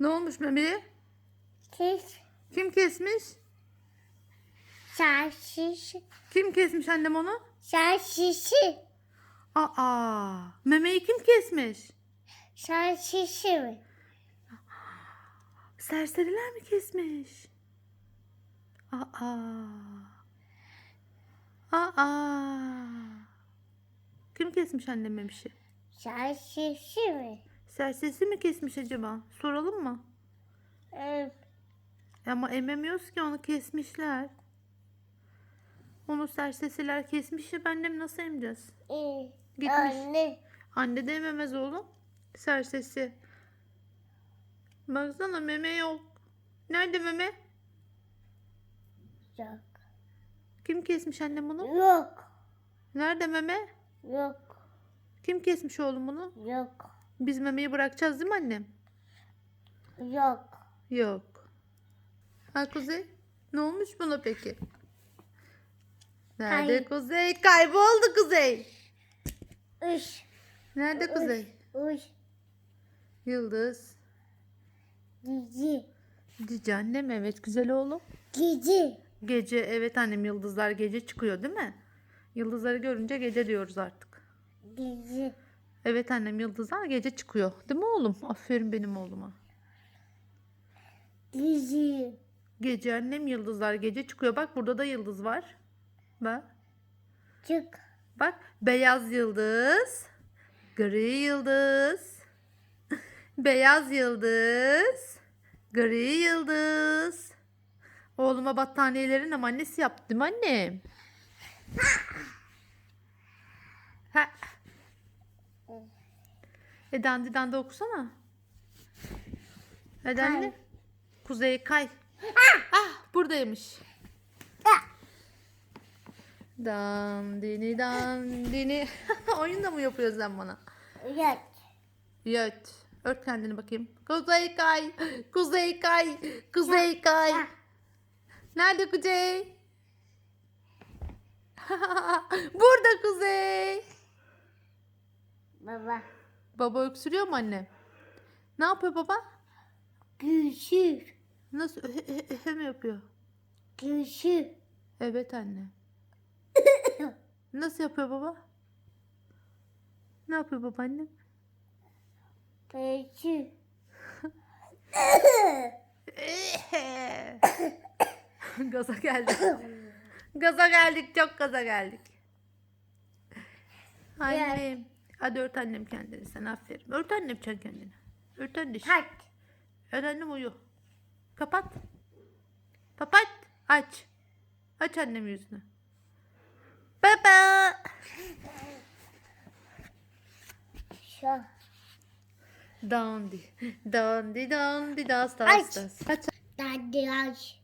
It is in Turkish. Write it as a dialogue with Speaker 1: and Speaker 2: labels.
Speaker 1: Ne olmuş memeye?
Speaker 2: Kes.
Speaker 1: Kim kesmiş?
Speaker 2: Şaşışı.
Speaker 1: Kim kesmiş annem onu?
Speaker 2: Şaşışı.
Speaker 1: Aa, memeyi kim kesmiş?
Speaker 2: Şaşışı.
Speaker 1: Serseriler mi kesmiş? Aa. Aa. Kim kesmiş annem memişi?
Speaker 2: Şaşışı.
Speaker 1: Sersesi mi kesmiş acaba? Soralım mı?
Speaker 2: Ee,
Speaker 1: Ama ememiyoruz ki onu kesmişler. Onu sersesiler kesmiş ya annem nasıl emeceğiz?
Speaker 2: e,
Speaker 1: Gitmiş.
Speaker 2: Anne.
Speaker 1: Anne de ememez oğlum. Sersesi. Baksana meme yok. Nerede meme?
Speaker 2: Yok.
Speaker 1: Kim kesmiş annem bunu?
Speaker 2: Yok.
Speaker 1: Nerede meme?
Speaker 2: Yok.
Speaker 1: Kim kesmiş oğlum bunu?
Speaker 2: Yok.
Speaker 1: Biz memeyi bırakacağız değil mi annem?
Speaker 2: Yok.
Speaker 1: Yok. Ha Kuzey? Ne olmuş buna peki? Nerede
Speaker 2: Kay-
Speaker 1: Kuzey? Kayboldu Kuzey.
Speaker 2: Üç.
Speaker 1: Nerede Kuzey?
Speaker 2: Üç.
Speaker 1: Yıldız.
Speaker 2: Cici.
Speaker 1: Cici annem evet güzel oğlum.
Speaker 2: Cici.
Speaker 1: Gece evet annem yıldızlar gece çıkıyor değil mi? Yıldızları görünce gece diyoruz artık.
Speaker 2: Cici.
Speaker 1: Evet annem yıldızlar gece çıkıyor. Değil mi oğlum? Aferin benim oğluma.
Speaker 2: Cici.
Speaker 1: Gece annem yıldızlar gece çıkıyor. Bak burada da yıldız var. Bak.
Speaker 2: Çık.
Speaker 1: Bak beyaz yıldız. Gri yıldız. beyaz yıldız. Gri yıldız. Oğluma battaniyelerin ama annesi yaptı değil mi annem? Ha. E dandi dandi okusana. Hadi anne. Kuzey kay. Ah buradaymış. Dandini dandini. Oyun da mı yapıyorsun sen bana?
Speaker 2: Yok.
Speaker 1: Yöt. Ört kendini bakayım. Kuzey kay. Kuzey kay. Kuzey kay. Nerede Kuzey? Burada Kuzey.
Speaker 2: Baba.
Speaker 1: Baba öksürüyor mu anne? Ne yapıyor baba?
Speaker 2: Gülşür.
Speaker 1: Nasıl öhe, öhe, öhe mi yapıyor?
Speaker 2: Gülşür.
Speaker 1: Evet anne. Nasıl yapıyor baba? Ne yapıyor baba annem?
Speaker 2: Gülşür.
Speaker 1: gaza geldik. gaza geldik, çok gaza geldik. Annem. Hadi ört annem kendini sen aferin. Ört annem sen kendini. Ört anne.
Speaker 2: Tak.
Speaker 1: Ört annem uyu. Kapat. Kapat. Aç. Aç annem yüzünü. Baba.
Speaker 2: Şu.
Speaker 1: Dandi. Dandi dandi das das das. Aç.
Speaker 2: Hadi aç.